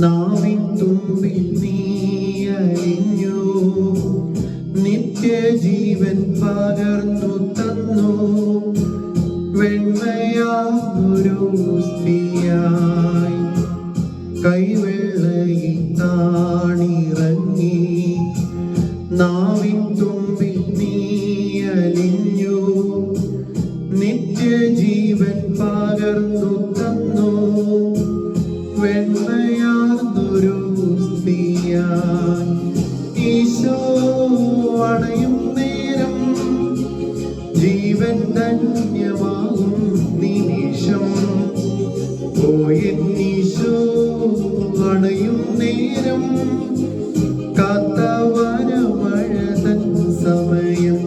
നാവിൻ തുമ്പിൽ നീ അലിഞ്ഞു. നിത്യജീവൻ പകർന്നു തന്നു. വെണ്മയാതൊരു സ്ത്രീയായി. കൈവെള്ളയിൽ താണിറങ്ങി. നാവിൻ തുമ്പിൽ നീ അലിഞ്ഞു. നിത്യജീവൻ പകർന്നു നേരം കാത്തവര മഴ തൻ സമയം.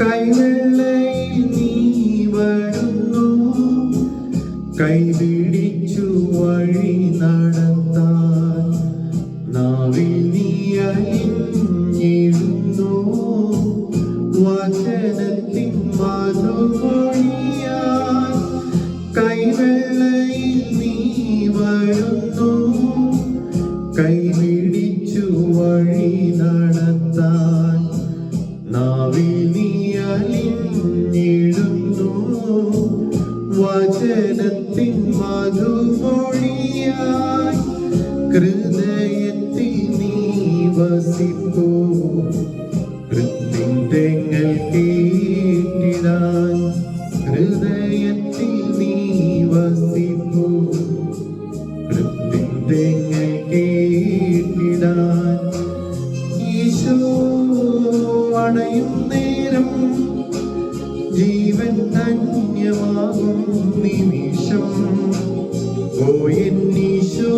കൈവെള്ളയിൽ Chinese ഹൃദയത്തിൽ നീ വസിപ്പൂ. കൃത്യങ്ങൾ കേട്ടിടാൻ ഈശോ അണയും നേരം ജീവൻ ധന്യമാകും നിമിഷം. ഓയെന്നീശോ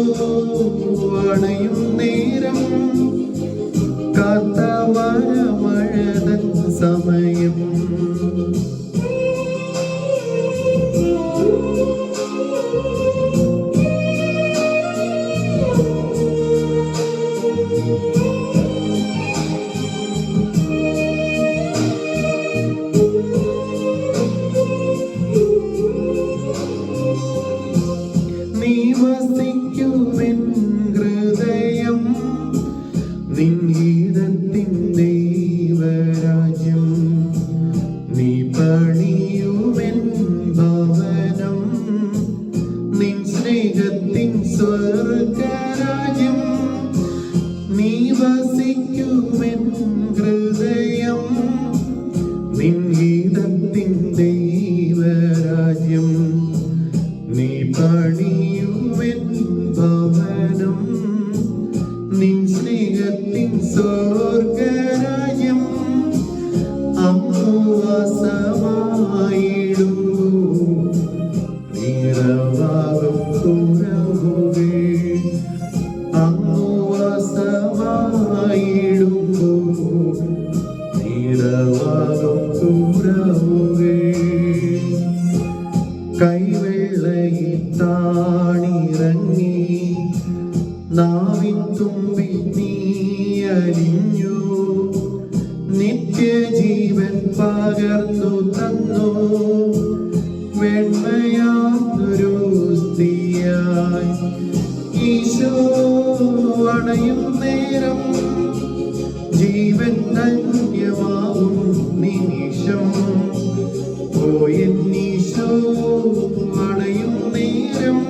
അണയും നേരം കാത്തവര മഴതൻ സമയം സ്നേഹത്തിൻ സ്വർഗരാജ്യം നീ വസിക്കുമെൻ ഹൃദയം നിൻഗീതത്തിൻ ദൈവരാജ്യം. നീ പണിയുവൻ ഭവനം നിൻ സ്നേഹത്തിൻ സ്വർഗരാജ്യം. അമ്മവാസമായിടും നിറവാകും നിറവാകും കുറവുകൾ കൈവേളയിൽ താണിറങ്ങി നാവിൻ തുമ്പി നീ അലിഞ്ഞു. നിത്യജീവൻ പകർന്നു തന്നു. വെണ്മയാതൊരു സ്ത്രീയായി. ഈശോ അണയും നേരം ജീവൻ ധന്യമാകും നിമിഷം. പോയെന്നീശോ അണയും നേരം